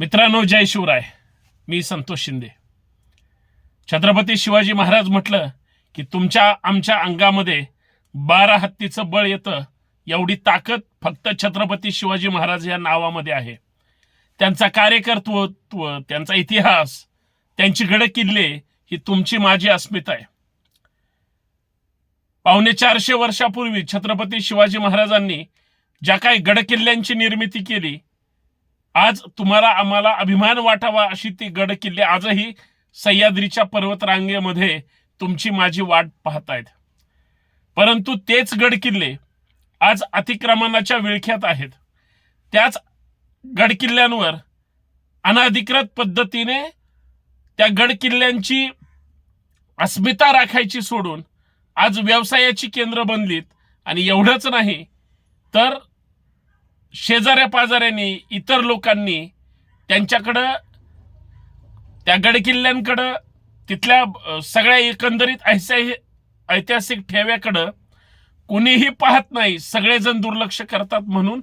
मित्रांनो जय शिवराय. मी संतोष शिंदे. छत्रपती शिवाजी महाराज म्हटलं की तुमच्या आमच्या अंगामध्ये बारा हत्तीचं बळ येतं एवढी ताकद फक्त छत्रपती शिवाजी महाराज या नावामध्ये आहे. त्यांचा कार्यकर्तृत्व त्यांचा इतिहास त्यांची गड किल्ले ही तुमची माझी अस्मिता आहे. पावणे चारशे वर्षापूर्वी छत्रपती शिवाजी महाराजांनी ज्या काही गडकिल्ल्यांची निर्मिती केली आज तुम्हाला आम्हाला अभिमान वाटावा अशी ती गड किल्ले आजही सह्याद्रीच्या पर्वतरांगेमध्ये तुमची माझी वाट पाहतायत. परंतु तेच गड किल्ले आज अतिक्रमणाच्या विळख्यात आहेत. त्याच गड किल्ल्यांवर अनाधिकृत पद्धतीने त्या गड किल्ल्यांची अस्मिता राखायची सोडून आज व्यवसायाची केंद्र बनलीत आणि एवढंच नाही तर शेजाऱ्या पाजाऱ्यांनी इतर लोकांनी त्यांच्याकडं त्या गडकिल्ल्यांकडं तिथल्या सगळ्या एकंदरीत ऐतिहासिक ऐतिहासिक ठेव्याकडं कोणीही पाहत नाही सगळेजण दुर्लक्ष करतात म्हणून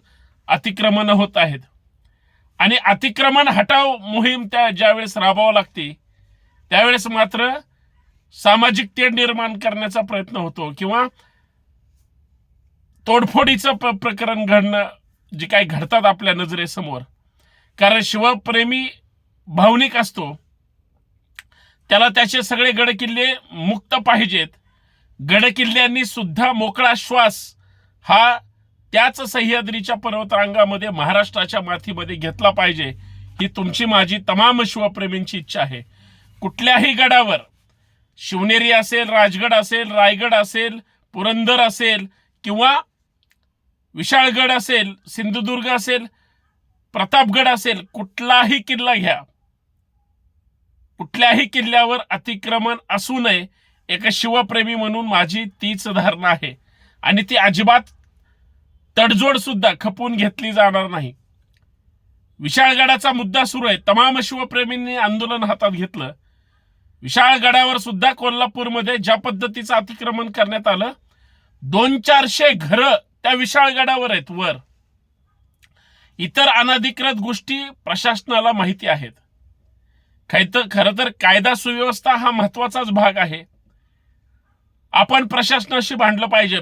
अतिक्रमण होत आहेत. आणि अतिक्रमण हटाव मोहीम त्या ज्यावेळेस राबवावं लागते त्यावेळेस मात्र सामाजिक तेढ निर्माण करण्याचा प्रयत्न होतो किंवा तोडफोडीचं प्रकरण घडणं जे काही घडतात आपल्या नजरेसमोर. कारण शिवप्रेमी भावनिक असतो. त्याला त्याचे सगळे गडकिल्ले मुक्त पाहिजेत. गडकिल्ल्यांनी सुद्धा मोकळा श्वास हा त्याच सह्याद्रीच्या पर्वतरांगामध्ये महाराष्ट्राच्या माथीमध्ये घेतला पाहिजे. ही तुमची माझी तमाम शिवप्रेमींची इच्छा आहे. कुठल्याही गडावर शिवनेरी असेल राजगड असेल रायगड असेल पुरंदर असेल किंवा विशाळगड असेल सिंधुदुर्ग असेल प्रतापगड असेल कुठलाही किल्ला घ्या. कुठल्याही किल्ल्यावर अतिक्रमण असू नये. एका शिवप्रेमी म्हणून माझी तीच धारणा आहे. आणि ती अजिबात तडजोड सुद्धा खपून घेतली जाणार नाही. विशाळगडाचा मुद्दा सुरू आहे. तमाम शिवप्रेमींनी आंदोलन हातात घेतलं. विशाळगडावर सुद्धा कोल्हापूरमध्ये ज्या पद्धतीचं अतिक्रमण करण्यात आलं दोन चारशे घरं त्या विशाळगडावर आहेत वर. इतर अनधिकृत गोष्टी प्रशासनाला माहिती आहेत. खरं तर कायदा सुव्यवस्था हा महत्वाचाच भाग आहे. आपण प्रशासनाशी भांडलं पाहिजे.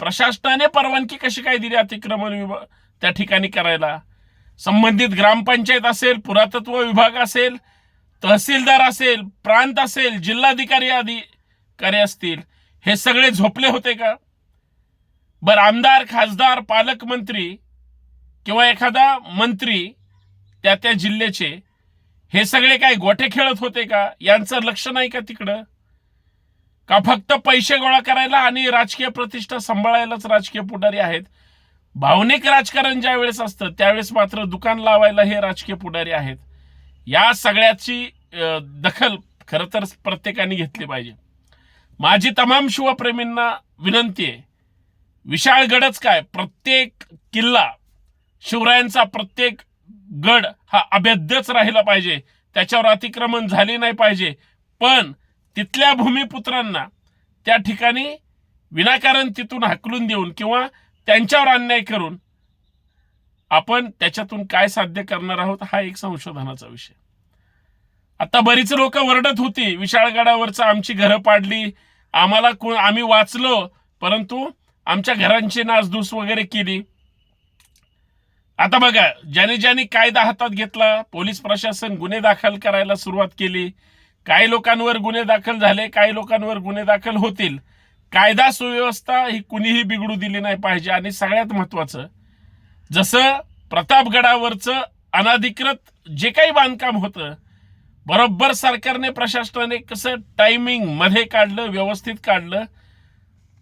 प्रशासनाने परवानगी कशी काय दिली अतिक्रमण विभाग त्या ठिकाणी करायला? संबंधित ग्रामपंचायत असेल पुरातत्व विभाग असेल तहसीलदार असेल प्रांत असेल जिल्हाधिकारी अधिकारी असतील हे सगळे झोपले होते का? बर आमदार खासदार पालकमंत्री किंवा एखादा मंत्री त्या त्या जिल्ह्याचे हे सगळे काय गोठे खेळत होते का? यांचं लक्ष नाही का तिकडं? का फक्त पैसे गोळा करायला आणि राजकीय प्रतिष्ठा सांभाळायलाच राजकीय पुढारी आहेत? भावनिक राजकारण ज्या वेळेस असतं त्यावेळेस मात्र दुकान लावायला हे राजकीय पुढारी आहेत. या सगळ्याची दखल खरं तर प्रत्येकाने घेतली पाहिजे. माझी तमाम शिवप्रेमींना विनंती आहे विशाळगडच काय? प्रत्येक किल्ला शिवरायांचा प्रत्येक गड हा अभेद्यच राहिला पाहिजे. त्याच्यावर अतिक्रमण झाले नाही पाहिजे. पण तिथल्या भूमिपुत्रांना त्या ठिकाणी विनाकारण तिथून हाकलून देऊन किंवा त्यांच्यावर अन्याय करून आपण त्याच्यातून काय साध्य करणार आहोत हा एक संशोधनाचा विषय. आता बरीच लोक वरडत होती विशाळगडावरचं आमची घरं पाडली आम्हाला कोण आम्ही वाचलो परंतु आमच्या घरांची नासधूस वगैरे केली. आता बघा ज्याने ज्याने कायदा हातात घेतला पोलीस प्रशासन गुन्हे दाखल करायला सुरुवात केली. काही लोकांवर गुन्हे दाखल झाले काही लोकांवर गुन्हे दाखल होतील. कायदा सुव्यवस्था ही कुणीही बिघडू दिली नाही पाहिजे आणि सगळ्यात महत्वाचं जसं प्रतापगडावरचं अनाधिकृत जे काही बांधकाम होतं बरोबर सरकारने प्रशासनाने कसं टायमिंगमध्ये काढलं व्यवस्थित काढलं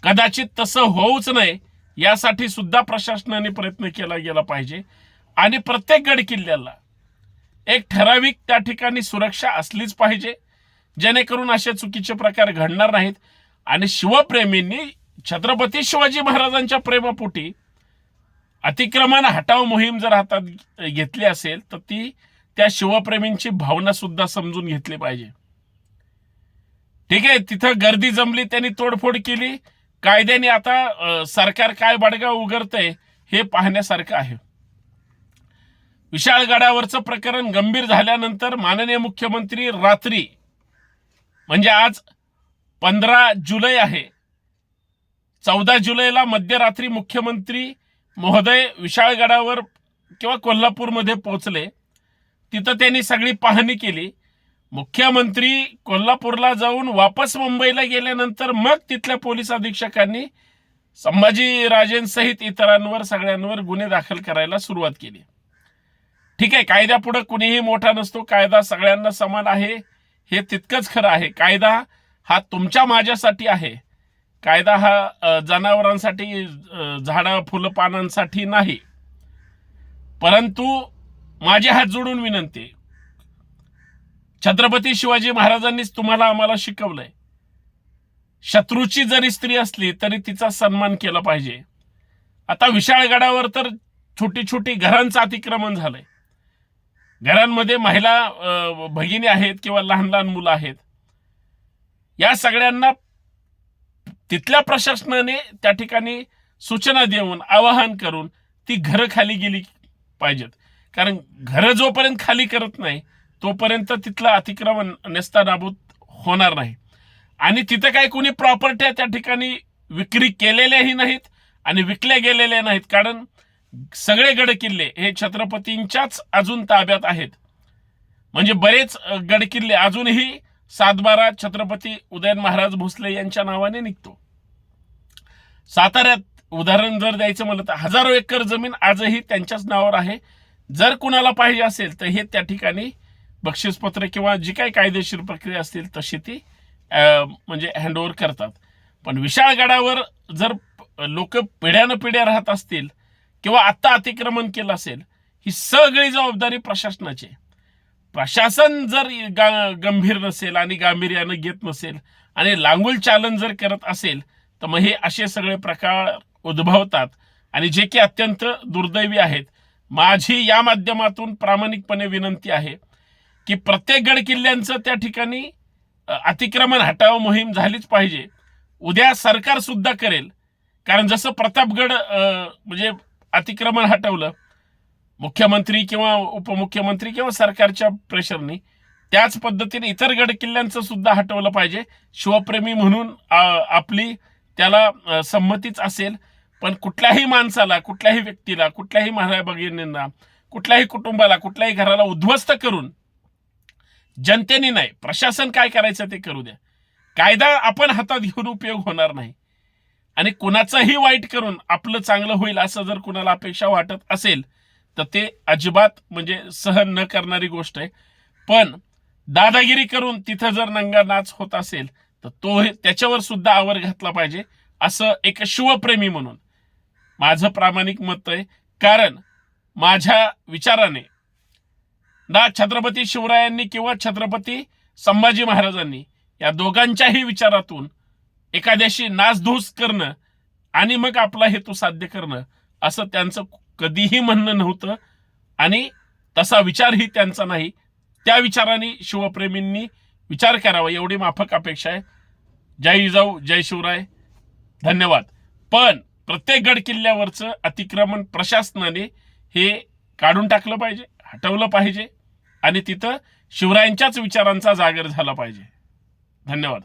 कदाचित तसं होऊच नाही यासाठी सुद्धा प्रशासनाने प्रयत्न केला गेला पाहिजे. आणि प्रत्येक गड किल्ल्याला एक ठराविक त्या ठिकाणी सुरक्षा असलीच पाहिजे जेणेकरून असे चुकीचे प्रकार घडणार नाहीत. आणि शिवप्रेमींनी छत्रपती शिवाजी महाराजांच्या प्रेमापोटी अतिक्रमण हटाव मोहीम जर हातात घेतली असेल तर ती त्या शिवप्रेमींची भावना सुद्धा समजून घेतली पाहिजे. ठीक आहे तिथं गर्दी जमली त्यांनी तोडफोड केली कायद्याने आता सरकार काय बडगा उघडतंय हे पाहण्यासारखं आहे. विशाळगडावरचं प्रकरण गंभीर झाल्यानंतर माननीय मुख्यमंत्री रात्री म्हणजे आज पंधरा जुलै आहे. चौदा जुलैला मध्यरात्री मुख्यमंत्री महोदय विशाळगडावर किंवा कोल्हापूरमध्ये पोहोचले. तिथं त्यांनी सगळी पाहणी केली. मुख्यमंत्री कोल्हापूरला जाऊन वापस मुंबईला गेल्यानंतर मग तिथल्या पोलीस अधीक्षकांनी संभाजी राजेंसहित इतरांवर सगळ्यांवर गुन्हे दाखल करायला सुरुवात केली. ठीक आहे कायद्यापुढे कुणीही मोठा नसतो. कायदा सगळ्यांना समान आहे. हे तितकंच खरं आहे. कायदा हा तुमच्या माझ्यासाठी आहे. कायदा हा जनावरांसाठी झाडं फुलं पानांसाठी नाही. परंतु माझे हात जोडून विनंती छत्रपती शिवाजी महाराजांनीच तुम्हाला आम्हाला शिकवलंय. शत्रूची जरी स्त्री असली तरी तिचा सन्मान केला पाहिजे. आता विशाळगडावर तर छोटी छोटी घरांचं अतिक्रमण झालंय. घरांमध्ये महिला भगिनी आहेत किंवा लहान लहान मुलं आहेत. या सगळ्यांना तिथल्या प्रशासनाने त्या ठिकाणी सूचना देऊन आवाहन करून ती घरं खाली गेली पाहिजेत. कारण घरं जोपर्यंत खाली करत नाही तोपर्यंत तिथलं अतिक्रमण नेस्तानाबूत होणार नाही. आणि तिथं काही कोणी प्रॉपर्ट्या त्या ठिकाणी विक्री केलेल्याही नाहीत आणि विकल्या गेलेल्या नाहीत. कारण सगळे गडकिल्ले हे छत्रपतींच्याच अजून ताब्यात आहेत. म्हणजे बरेच गडकिल्ले अजूनही सातबारा छत्रपती उदयन महाराज भोसले यांच्या नावाने निघतो. साताऱ्यात उदाहरण जर द्यायचं म्हणलं तर हजारो एकर जमीन आजही त्यांच्याच नावावर आहे. जर कुणाला पाहिजे असेल तर हे त्या ठिकाणी बक्षीसपत्र किंवा जी काही कायदेशीर प्रक्रिया असतील तशी ती म्हणजे हँडओव्हर करतात. पण विशाळगडावर जर लोक पिढ्यानं पिढ्या राहत असतील किंवा आत्ता अतिक्रमण केलं असेल ही सगळी जबाबदारी प्रशासनाची प्रशासन जर गा गंभीर नसेल आणि गांभीर्यानं घेत नसेल आणि लांगुल चालन जर करत असेल तर मग हे असे सगळे प्रकार उद्भवतात. आणि जे की अत्यंत दुर्दैवी आहेत. माझी या माध्यमातून प्रामाणिकपणे विनंती आहे की प्रत्येक गड किल्ल्यांचं त्या ठिकाणी अतिक्रमण हटाव मोहीम झालीच पाहिजे. उद्या सरकार सुद्धा करेल. कारण जसं प्रतापगड म्हणजे अतिक्रमण हटवलं मुख्यमंत्री किंवा उपमुख्यमंत्री किंवा सरकारच्या प्रेशरनी त्याच पद्धतीने इतर गड किल्ल्यांचं सुद्धा हटवलं पाहिजे. शिवप्रेमी म्हणून आपली त्याला संमतीच असेल. पण कुठल्याही माणसाला कुठल्याही व्यक्तीला कुठल्याही महाराज भगिनींना कुठल्याही कुटुंबाला कुठल्याही घराला उद्ध्वस्त करून जनतेने नाही प्रशासन काय करायचं ते करू द्या. कायदा आपण हातात घेऊन उपयोग होणार नाही. आणि कुणाचंही वाईट करून आपलं चांगलं होईल असं जर कुणाला अपेक्षा वाटत असेल तर ते अजिबात म्हणजे सहन न करणारी गोष्ट आहे. पण दादागिरी करून तिथं जर नंगा नाच होत असेल तर तो हे- त्याच्यावर सुद्धा आवर घातला पाहिजे असं एक शिवप्रेमी म्हणून. माझं प्रामाणिक मत आहे कारण माझ्या विचाराने ना छत्रपती शिवरायांनी किंवा छत्रपती संभाजी महाराजांनी या दोघांच्याही विचारातून एखाद्याशी नासधूस करणं आणि मग आपला हेतू साध्य करणं असं त्यांचं कधीही म्हणणं नव्हतं आणि तसा विचारही त्यांचा नाही. त्या विचाराने शिवप्रेमींनी विचार करावा एवढी माफक अपेक्षा आहे. जय जिजाऊ जय शिवराय. धन्यवाद. पण प्रत्येक गड किल्ल्यावरचं अतिक्रमण प्रशासनाने हे काढून टाकलं पाहिजे हटवलं पाहिजे. आणि तिथं शिवरायांच्याच विचारांचा जागर झाला पाहिजे. धन्यवाद.